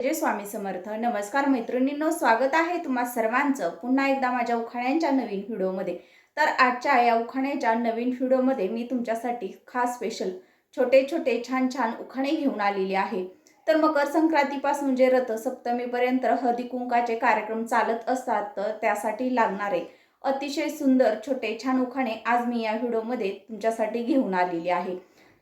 जय स्वामी समर्थ. नमस्कार मैत्रिणींनो स्वागत आहे तुम्हा सर्वांचं पुन्हा एकदा माझ्या उखाण्यांच्या नवीन व्हिडिओमध्ये. तर आजच्या या उखाण्याच्या नवीन व्हिडिओमध्ये मी तुमच्यासाठी खास स्पेशल छोटे छोटे छान छान उखाणे घेऊन आलेले आहे. तर मकर संक्रांतीपासून जे रथसप्तमीपर्यंत हळदी कुंकाचे कार्यक्रम चालत असतात तर त्यासाठी लागणारे अतिशय सुंदर छोटे छान उखाणे आज मी या व्हिडिओमध्ये तुमच्यासाठी घेऊन आलेली आहे.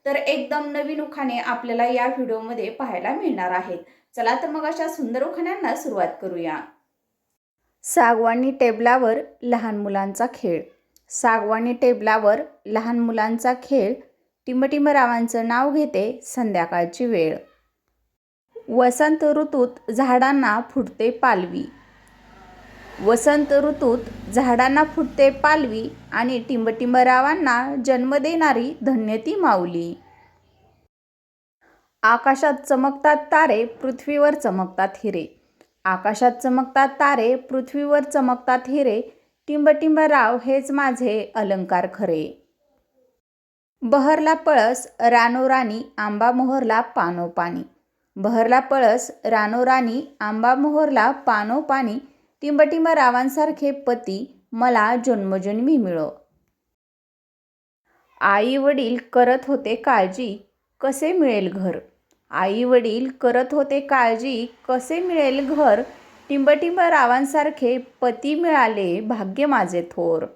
तर एकदम नवीन उखाणे आपल्याला या व्हिडिओमध्ये पाहायला मिळणार आहेत. चला तर मग अशा सुंदर उखाण्यांना सुरुवात करूया. सागवानी टेबलावर लहान मुलांचा खेळ. सागवानी टेबलावर लहान मुलांचा खेळ. टिंबटिंबरावांचं नाव घेते संध्याकाळची वेळ. वसंत ऋतूत झाडांना फुटते पालवी. वसंत ऋतूत झाडांना फुटते पालवी आणि टिंबटिंबरावांना जन्म देणारी धन्य ती माऊली. आकाशात चमकतात तारे पृथ्वीवर चमकतात हिरे. आकाशात चमकतात तारे पृथ्वीवर चमकतात हिरे. टिंबटिंबराव हेच माझे अलंकार खरे. बहरला पळस रानोराणी आंबा मोहरला पानोपानी बहरला पळस रानोराणी आंबा मोहरला पानोपानी टिंबटिंबरावांसारखे पती मला जन्मजन्मी मिळो. आई वडील करत होते काळजी कसे मिळेल घर? आई वडील करत होते काळजी कसे मिळेल घर? टिंबटिंब रावांसारखे पती मिळाले भाग्य माझे थोर.